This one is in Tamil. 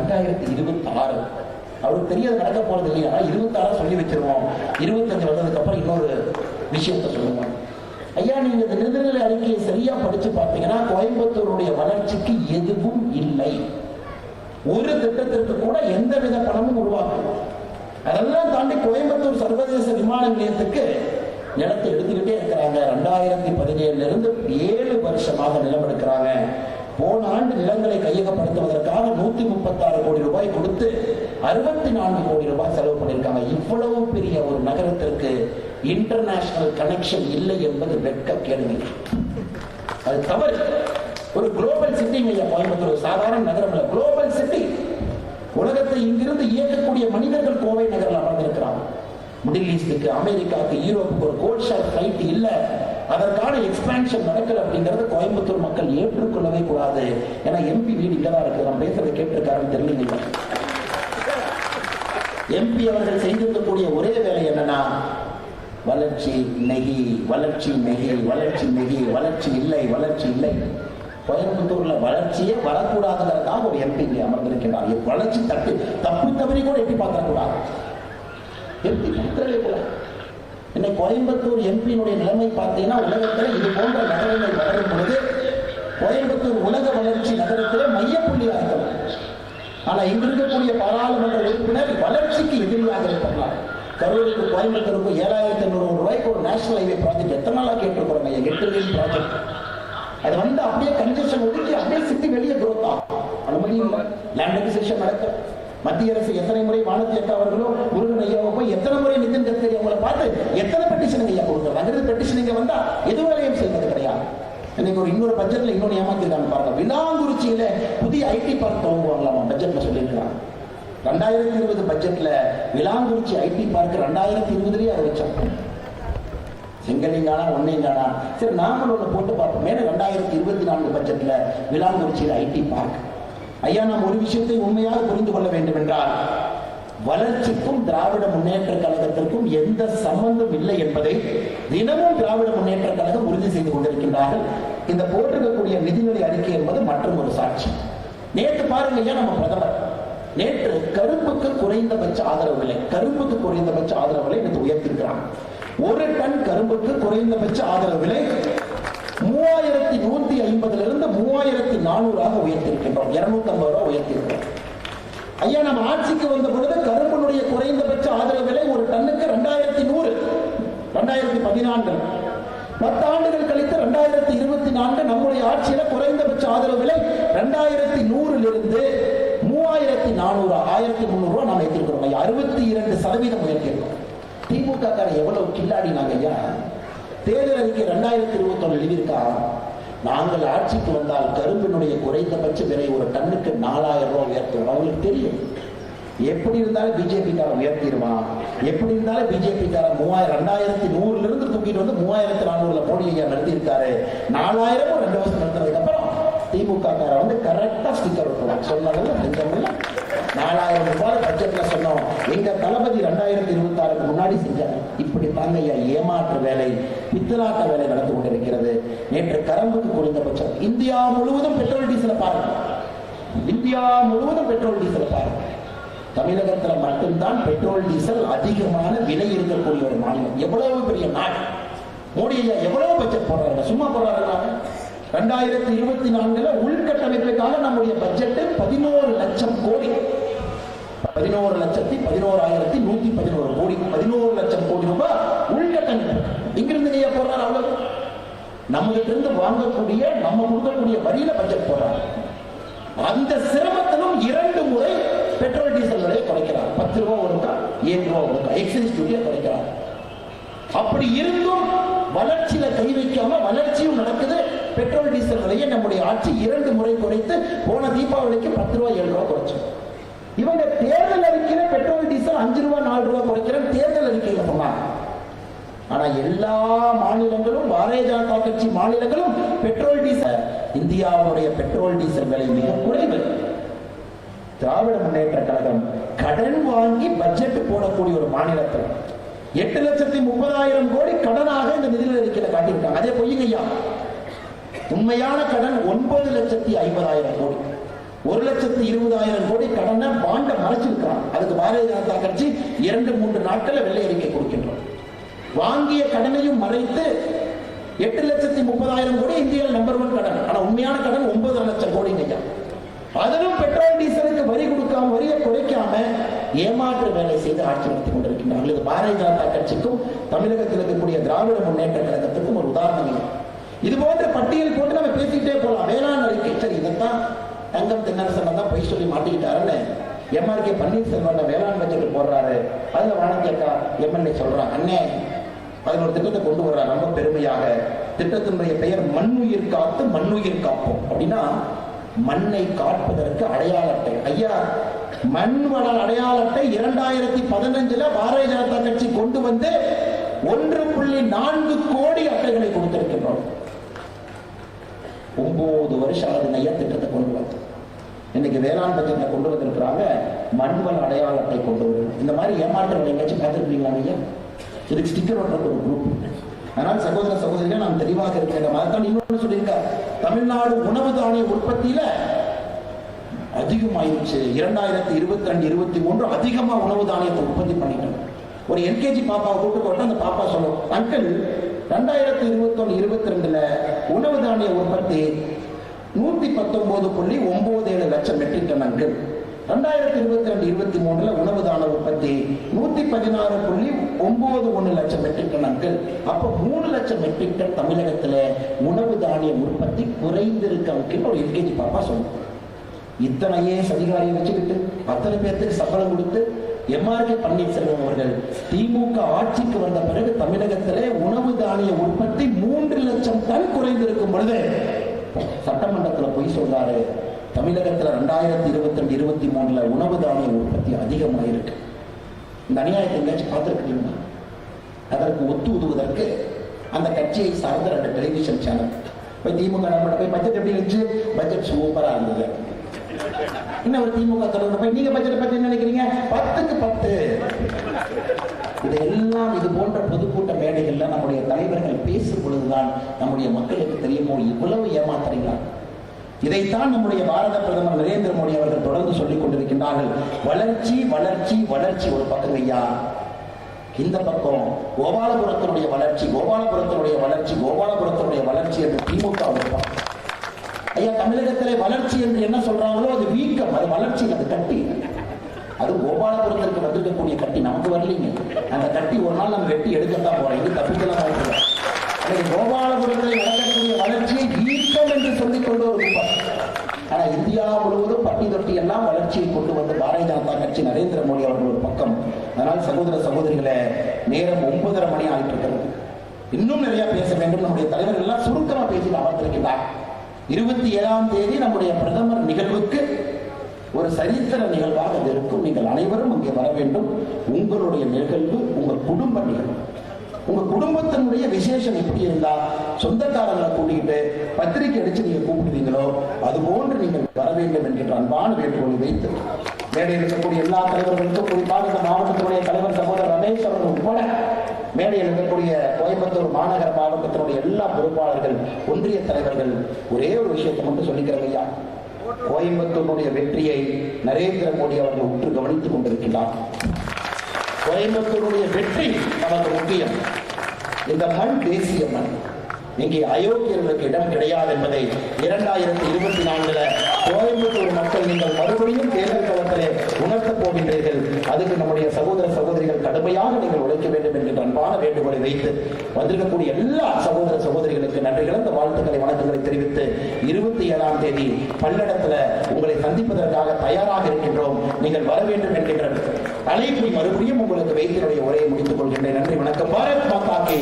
ரெண்டாயிரத்தி இருபத்தி ஆறு அவருக்கு பெரிய நடக்க போறது இல்லையா? இருபத்தாறு சொல்லி வச்சிருவோம். இருபத்தஞ்சு வந்ததுக்கு அப்புறம் இன்னொரு விஷயத்த சொல்லுவோம். ஐயா நீங்க இந்த நிதிநிலை அறிக்கையை சரியா படிச்சு பார்த்தீங்கன்னா கோயம்புத்தூருடைய வளர்ச்சிக்கு எதுவும் இல்லை. ஒரு திட்டத்திற்கு கூட எந்த வித பணமும் உருவாக்கும் அதெல்லாம் தாண்டி கோயம்புத்தூர் சர்வதேச விமான நிலையத்துக்கு நிலத்தை எடுத்துக்கிட்டே இருக்கிறாங்க. ரெண்டாயிரத்தி பதினேழுல இருந்து ஏழு வருஷமாக நிலம் எடுக்கிறாங்க. போன ஆண்டு நிலங்களை கையகப்படுத்துவதற்காக நூத்தி முப்பத்தாறு கோடி ரூபாய் கொடுத்து அறுபத்தி நான்கு கோடி ரூபாய் செலவு பண்ணியிருக்காங்க. இவ்வளவு பெரிய ஒரு நகரத்திற்கு இன்டர்நேஷனல் கனெக்ஷன் இல்லை என்பது வெட்க கேள்வி அது தவறு. ஒரு குளோபல் சிட்டி மையம் கோயம்புத்தூர் சாதாரண நகரம் இல்லை குளோபல் சிட்டி உலகத்தை இங்கிருந்து இயக்கக்கூடிய மனிதர்கள் கோவை நகரில் அமர்ந்திருக்கிறாங்க. மிடில் ஈஸ்டுக்கு அமெரிக்காவுக்கு யூரோப்புக்கு ஒரு கோல்ட் ஷாட் ஃபிளைட் இல்ல. அதற்கான எக்ஸ்பான்ஷன் நடக்கல அப்படிங்கறது கோயம்புத்தூர் மக்கள் ஏற்றுக்கொள்ளவே கூடாது. ஏன்னா எம்பி வீடு இங்கதான் இருக்கு. நான் பேசுறதை கேட்டிருக்காருன்னு தெரியலீங்க எம்பி அவர்கள் செய்திருக்கக்கூடிய ஒரே வேலை என்னன்னா வளர்ச்சி நெகி வளர்ச்சி நெகி வளர்ச்சி நெகி வளர்ச்சி இல்லை வளர்ச்சி இல்லை. கோயம்புத்தூர்ல வளர்ச்சியே வரக்கூடாதுங்கிறதுக்காக ஒரு எம்பி இங்கே அமர்ந்திருக்கிறார் வளர்ச்சி தட்டு தப்பு தவறி கூட எட்டி பார்க்கக்கூடாது எம்பி பார்க்கவே கூடாது இன்னைக்கு கோயம்புத்தூர் எம்பியினுடைய நிலைமை பார்த்தீங்கன்னா உலகத்தில் இது போன்ற நகரங்கள் வளரும் பொழுது கோயம்புத்தூர் உலக வளர்ச்சி நகரத்தில் மையப்புள்ளியாக இருக்கிறது ஆனா இங்க இருக்கக்கூடிய பாராளுமன்ற உறுப்பினர் வளர்ச்சிக்கு எதிரியாக இருப்பாங்க கரூருக்கு கோயம்புத்தூருக்கு ஏழாயிரத்தி ஐநூறு ரூபாய்க்கு ஒரு நேஷனல் ஹைவே ப்ராஜெக்ட். எத்தனை நாளா கேட்டிருக்கிறோம் ஐயா? எட்டு லேன் ப்ராஜெக்ட் அது வந்து அப்படியே கன்ஜெஷன் ஒதுக்கி அப்படியே சிட்டி வெளியே குரோத் ஆகும். அனுமதி மாதிரி லேண்ட் அக்விசிஷன் நடக்கும். மத்திய அரசு எத்தனை முறை வானதி அக்கா அவர்களோ முருகன் ஐயாவை போய் எத்தனை முறை நிதின் கட்கரி அவங்கள பார்த்து எத்தனை பெட்டிஷன் ஐயா கொடுக்குறாங்க? அங்கிருந்து பெட்டிஷன் இங்க வந்தா எது வேலையும் செய்வது கிடையாது. இன்னைக்கு ஒரு இன்னொரு பட்ஜெட்ல இன்னொன்று ஏமாத்திருக்காங்க பாருங்க. விலாங்குறிச்சியில புதிய ஐடி பார்க் துவங்குவாங்களாமா? பட்ஜெட்ல சொல்லியிருக்காங்க ரெண்டாயிரத்தி இருபது பட்ஜெட்ல விலாங்குறிச்சி ஐடி பார்க் ரெண்டாயிரத்தி இருபதுலயே அதை வச்சோம் செங்கலிங்கானா ஒன்னைங்கானா சரி நாமளும் ஒன்று போட்டு பார்ப்போம். மேலே ரெண்டாயிரத்தி இருபத்தி நான்கு பட்ஜெட்ல விலாங்குறிச்சியில் ஐடி பார்க் ஐயா நாம் ஒரு விஷயத்தை உண்மையாக புரிந்து கொள்ள வேண்டும் என்றால் வளர்ச்சிக்கும் திராவிட முன்னேற்ற கழகத்திற்கும் எந்த சம்பந்தம் இல்லை என்பதை தினமும் திராவிட முன்னேற்ற கழகம் உறுதி செய்து கொண்டிருக்கின்றார்கள். இந்த போட்டிருக்கக்கூடிய நிதிநிலை அறிக்கை என்பது மற்றும் ஒரு சாட்சி. நேற்று பாருங்க ஐயா நம்ம பிரதமர். நேற்று கரும்புக்கு குறைந்தபட்ச ஆதரவு விலை கரும்புக்கு குறைந்தபட்ச ஆதரவு விலை நேற்று உயர்த்திருக்கிறான் ஒரு டன் கரும்புக்கு குறைந்தபட்ச ஆதரவு விலை மூவாயிரத்தி நூத்தி ஐம்பதுல இருந்து மூவாயிரத்தி நானூறாக உயர்த்திருக்கின்றோம். இருநூத்தி ஐம்பது ரூபாய் உயர்த்திருக்கிறோம். ஐயா நம்ம ஆட்சிக்கு வந்த பொழுது கரும்பனுடைய குறைந்தபட்ச ஆதரவு விலை ஒரு டன்னுக்கு ரெண்டாயிரத்தி நூறு ரெண்டாயிரத்தி பதினான்கு. பத்து ஆண்டுகள் கழித்து ரெண்டாயிரத்தி இருபத்தி நான்கு நம்முடைய ஆட்சியில குறைந்தபட்ச ஆதரவு விலை ரெண்டாயிரத்தி நூறுல இருந்து மூவாயிரத்தி நானூறு ஆயிரத்தி முந்நூறு ரூபாய் நாம் ஏற்றிருக்கிறோம் ஐயா அறுபத்தி இரண்டு சதவீதம் உயர்த்திருக்கோம் திமுக காரன் எவ்வளவு கில்லாடினாங்க ஐயா? தேர்தல் அறிக்கை ரெண்டாயிரத்தி இருபத்தி ஒன்று எழுதியிருக்கா? நாங்கள் ஆட்சிக்கு வந்தால் கரும்பினுடைய குறைந்தபட்ச விலை ஒரு டன்னுக்கு நாலாயிரம் ரூபாய் உயர்த்துவோம் அவங்களுக்கு தெரியும். எப்படி இருந்தாலும் பிஜேபிக்காரன் உயர்த்திடுவான் எப்படி இருந்தாலும் பிஜேபி காரன் மூவாயிரம் ரெண்டாயிரத்தி நூறுல இருந்து தூக்கிட்டு வந்து மூவாயிரத்தி நானூறுல மோடி ஐயா நடத்தியிருக்காரு. நாலாயிரமும் ரெண்டு வருஷம் நடத்துறதுக்கு அப்புறம் திமுக காரன் வந்து கரெக்டா ஸ்டிக்கர் விட்டுருவான் சொன்னதில்ல நாலாயிரம் ரூபாய் பட்ஜெட்ல சொன்னோம். எங்க தளபதி ரெண்டாயிரத்தி இருபத்தி ஆறுக்கு முன்னாடி செஞ்சாங்க இப்படி தாங்க ஐயா ஏமாற்று வேலை பித்தலாட்ட வேலை நடந்து கொண்டிருக்கிறது. நேற்று கரம்புக்கு குறைந்தபட்சம் இந்தியா முழுவதும் பெட்ரோல் டீசலை பாருங்க. இந்தியா முழுவதும் பெட்ரோல் டீசலை பாருங்க. தமிழகத்துல மட்டும்தான் பெட்ரோல் டீசல் அதிகமான விலை இருக்கக்கூடிய ஒரு மாநிலம். எவ்வளவு பெரிய நாடு? மோடி ஐயா எவ்வளவு பட்ஜெட் போடுறாங்க சும்மா போடுறாங்க ரெண்டாயிரத்தி இருபத்தி நான்குல உள்கட்டமைப்புக்காக நம்முடைய பட்ஜெட் பதினோரு லட்சம் கோடி. பதினோரு லட்சத்தி பதினோராயிரத்தி நூத்தி பதினோரு கோடி. பதினோரு லட்சம் கோடி ரூபாய் உள்கட்டமைப்பு இங்கிருந்து நீங்க போடுறாரு அவ்வளவு. நம்மகிட்ட இருந்து வாங்கக்கூடிய நம்ம கொடுக்கக்கூடிய வரியில பட்ஜெட் போடுறாங்க அந்த சிரமத்திலும் இரண்டு முறை பெட்ரோல் டீசல் விலையை குறைக்கிறார். பத்து ரூபா ஒருக்கா ஏழு ரூபா ஒருக்கா எக்ஸைஸ் டியூட்டியை குறைக்கிறார். அப்படி இருந்தும் வளர்ச்சியில கை வைக்காம வளர்ச்சியும் நடக்குது. பெட்ரோல் டீசல் விலையை நம்முடைய ஆட்சி இரண்டு முறை குறைத்து போன தீபாவளிக்கு பத்து ரூபா ஏழு ரூபா குறைச்சு. இவங்க தேர்தல் அறிக்கையில பெட்ரோல் டீசல் அஞ்சு ரூபா நாலு ரூபா குறைக்கிற தேர்தல் அறிக்கையில சொன்னாங்க ஆனா எல்லா மாநிலங்களும் பாரதிய ஜனதா கட்சி மாநிலங்களும் பெட்ரோல் டீசல் இந்தியாவுடைய பெட்ரோல் டீசல் விலை மிக குறைவு. திராவிட முன்னேற்ற கழகம் கடன் வாங்கி பட்ஜெட் போடக்கூடிய ஒரு மாநிலத்தில் எட்டு லட்சத்தி முப்பதாயிரம் கோடி கடனாக இந்த நிதி அறிக்கையில காட்டியிருக்காங்க. அதே பொய்யையா உண்மையான கடன் ஒன்பது லட்சத்தி ஐம்பதாயிரம் கோடி. ஒரு லட்சத்து இருபதாயிரம் கோடி கடனை பாண்ட மறைச்சிருக்கிறான். அதுக்கு பாரதிய ஜனதா கட்சி இரண்டு மூன்று நாட்கள்ல வெள்ளை அறிக்கை கொடுக்கின்றோம் வாங்கிய கடனையும் மறைத்து எட்டு லட்சத்தி முப்பதாயிரம் கோடி இந்தியாவில் நம்பர் ஒன் கடன். ஆனா உண்மையான கடன் ஒன்பது லட்சம் கோடி ஐயா அதிலும் பெட்ரோல் டீசலுக்கு வரி கொடுக்காம வரியை குறைக்காம ஏமாற்று வேலை செய்து ஆட்சி நடத்தி கொண்டிருக்கின்றார்கள். இது பாரதிய ஜனதா கட்சிக்கும் தமிழகத்தில் இருக்கக்கூடிய திராவிட முன்னேற்ற கழகத்துக்கும் ஒரு உதாரணம் இது. போன்ற பட்டியல் போட்டு நம்ம பேசிக்கிட்டே போலாம் வேளாண் அறிக்கை. சரி இதைத்தான் தங்கம் தென்னரசன் தான் பொய் சொல்லி மாட்டிக்கிட்டாருன்னு எம்ஆர்கே பன்னீர்செல்வம் வேளாண் பட்ஜெட் போடுறாரு. அதுல வானத்தியக்கா எம்எல்ஏ சொல்றான் அண்ணே பதினோரு திட்டத்தை கொண்டு வர்ற ரொம்ப பெருமையாக. திட்டத்தினுடைய பெயர் மண்ணுயிர் காத்து மண்ணுயிர் காப்போம். அப்படின்னா மண்ணை காப்பதற்கு அடையாள அட்டை. ஐயா மண் வள அடையாள அட்டை இரண்டாயிரத்தி பதினஞ்சுல பாரதிய ஜனதா கட்சி கொண்டு வந்து ஒன்று புள்ளி நான்கு கோடி அட்டைகளை கொடுத்திருக்கின்றோம். ஒன்பது வருஷம் ஆகுது ஐயா திட்டத்தை கொண்டு வந்து. இன்னைக்கு வேளாண் பட்ஜெட்ல கொண்டு வந்திருக்கிறாங்க மண்வள அடையாள அட்டை கொண்டு வருது இந்த மாதிரி ஏமாற்றங்கள் எங்கேயாச்சும் பார்த்துருக்கீங்களா ஐயா இதுக்கு ஸ்டிக்கர் ஒட்டுற ஒரு குரூப் அதனால் சகோதர சகோதரிகள் நாம் தெளிவாக இருக்கேன் வேண்டும் அதான் இன்னொன்று சொல்லியிருக்கார் தமிழ்நாடு உணவு தானிய உற்பத்தியில அதிகமாயிருச்சு. இரண்டாயிரத்தி இருபத்தி ரெண்டு இருபத்தி மூன்று அதிகமாக உணவு தானியத்தை உற்பத்தி பண்ணிட்டோம். ஒரு எல்கேஜி பாப்பாவை கூட்டு போட்டு அந்த பாப்பா சொல்லும் அங்கிள் ரெண்டாயிரத்தி இருபத்தொன்னு இருபத்தி ரெண்டுல உணவு தானிய உற்பத்தி நூத்தி பத்தொன்பது புள்ளி ஒன்பது ஏழு லட்சம் மெட்ரிக் டன் ரெண்டாயிரத்தி இருபத்தி ரெண்டு இருபத்தி மூணுல உணவு தான உற்பத்தி நூத்தி பதினாறு புள்ளி ஒன்பது ஒன்று லட்சம் மெட்ரிக் டன் அப்ப மூணு லட்சம் மெட்ரிக் டன் தமிழகத்துல உணவு தானிய உற்பத்தி குறைந்திருக்க ஒரு எல்கேஜி பாப்பா சொல்லும் இத்தனையே சதிகாரியை வச்சுக்கிட்டு அத்தனை பேர்த்துக்கு சம்பளம் கொடுத்து எம்ஆர்கே பன்னீர்செல்வம் அவர்கள் திமுக ஆட்சிக்கு வந்த பிறகு தமிழகத்திலே உணவு தானிய உற்பத்தி மூன்று லட்சம் டன் குறைந்திருக்கும் பொழுது சட்டமன்றத்தில் போய் சொல்றாரு. தமிழகத்தில் ரெண்டாயிரத்தி இருபத்தி ரெண்டு இருபத்தி மூணுல உணவு தானிய உற்பத்தி அதிகமாயிருக்கு. இந்த அநியாயத்தை எங்கேயாச்சும் பார்த்துருக்கீங்களா? அதற்கு ஒத்து உதுவதற்கு அந்த கட்சியை சார்ந்த ரெண்டு டெலிவிஷன் சேனல் போய் திமுக நண்பர் போய் பட்ஜெட் எப்படி இருந்துச்சு? பட்ஜெட் சூப்பராக இருந்தது. என்ன ஒரு திமுக தலைவர் போய் நீங்க பட்ஜெட் பத்தி என்ன நினைக்கிறீங்க? பத்துக்கு பத்து. இதெல்லாம் இது போன்ற பொதுக்கூட்ட மேடைகள்ல நம்முடைய தலைவர்கள் பேசும் பொழுதுதான் நம்முடைய மக்களுக்கு தெரியுமோ? இவ்வளவு ஏமாத்துறீங்களா? இதைத்தான் நம்முடைய பாரத பிரதமர் நரேந்திர மோடி அவர்கள் தொடர்ந்து சொல்லிக் கொண்டிருக்கின்றார்கள். வளர்ச்சி வளர்ச்சி வளர்ச்சி ஒரு பக்கம் ஐயா. இந்த பக்கம் கோபாலபுரத்தினுடைய வளர்ச்சி கோபாலபுரத்தினுடைய வளர்ச்சி கோபாலபுரத்தினுடைய வளர்ச்சி என்று திமுக வைப்பார் ஐயா தமிழகத்திலே வளர்ச்சி என்று என்ன சொல்றாங்களோ அது வீக்கம் அது வளர்ச்சி அது கட்டி. அது கோபாலபுரத்திற்கு வந்திருக்கக்கூடிய கட்டி நமக்கு வரலீங்க. அந்த கட்டி ஒரு நாள் நம்ம வெட்டி எடுக்கத்தான் போறோம். இது தப்பிக்கலாம் வாய்ப்பு கோபாலபுரத்தில் நடக்கக்கூடிய வளர்ச்சியை வீக்கம் என்று சொல்லிக் கொண்டு ஒரு ஆனா இந்தியா முழுவதும் பட்டி தொட்டி எல்லாம் வளர்ச்சியை கொண்டு வந்து பாரதிய ஜனதா கட்சி நரேந்திர மோடி அவர்கள் ஒரு பக்கம். அதனால் சகோதர சகோதரிகளை நேரம் ஒன்பதரை மணி ஆகிட்டு இருக்கிறது இன்னும் நிறைய பேச வேண்டும். நம்முடைய தலைவர் எல்லாம் சுருக்கமா பேசி அமர்ந்திருக்கிறார் இருபத்தி ஏழாம் தேதி நம்முடைய பிரதமர் நிகழ்வுக்கு ஒரு சரித்திர நிகழ்வாக அது இருக்கும். நீங்கள் அனைவரும் அங்கே வர வேண்டும். உங்களுடைய நிகழ்வு உங்கள் குடும்ப நிகழ்வு. உங்க குடும்பத்தினுடைய விசேஷம் எப்படி இருந்தா சொந்தக்காரங்களை கூட்டிக்கிட்டு பத்திரிகை அடிச்சு நீங்க கூப்பிடுவீங்களோ அது போன்று நீங்கள் வர வேண்டும் என்கின்ற அன்பான வேண்டுகோளை வைத்து மேடையில் இருக்கக்கூடிய எல்லா தலைவர்களுக்கும் குறிப்பாக இந்த மாவட்டத்தினுடைய தலைவர் சகோதரர் ரமேஷ் அவர்கள் உட்பட மேடையில் இருக்கக்கூடிய கோயம்புத்தூர் மாநகர மாவட்டத்தினுடைய எல்லா பொறுப்பாளர்கள் ஒன்றிய தலைவர்கள் ஒரே ஒரு விஷயத்தை மட்டும் சொல்லிக்கிறாங்க ஐயா. கோயம்புத்தூருடைய வெற்றியை நரேந்திர மோடி அவர்கள் உற்று கவனித்துக் கொண்டிருக்கிறார் கோயம்புத்தூருடைய வெற்றி நமக்கு முக்கியம். இந்த மண் தேசிய மண். இங்கே அயோக்கியர்களுக்கு இடம் கிடையாது என்பதை இரண்டாயிரத்தி இருபத்தி நான்குல கோயம்புத்தூர் மக்கள் நீங்கள் மறுபடியும் தேர்தல் களத்திலே உணர்த்தப் போகின்றீர்கள். அதுக்கு நம்முடைய சகோதர சகோதரிகள் கடுமையாக நீங்கள் உழைக்க வேண்டும் என்கின்ற அன்பான வேண்டுகோளை வைத்து வந்திருக்கக்கூடிய எல்லா சகோதர சகோதரிகளுக்கு நன்றி கலந்த வாழ்த்துக்களை வணக்கங்களை தெரிவித்து இருபத்தி ஏழாம் தேதி பல்லடத்துல உங்களை சந்திப்பதற்காக தயாராக இருக்கின்றோம். நீங்கள் வர வேண்டும் என்கின்ற அழைப்பை மறுபடியும் உங்களுக்கு வைத்தினுடைய உரையை முடித்துக் கொள்கின்றேன். நன்றி வணக்கம். பாரத் மாதாக்கு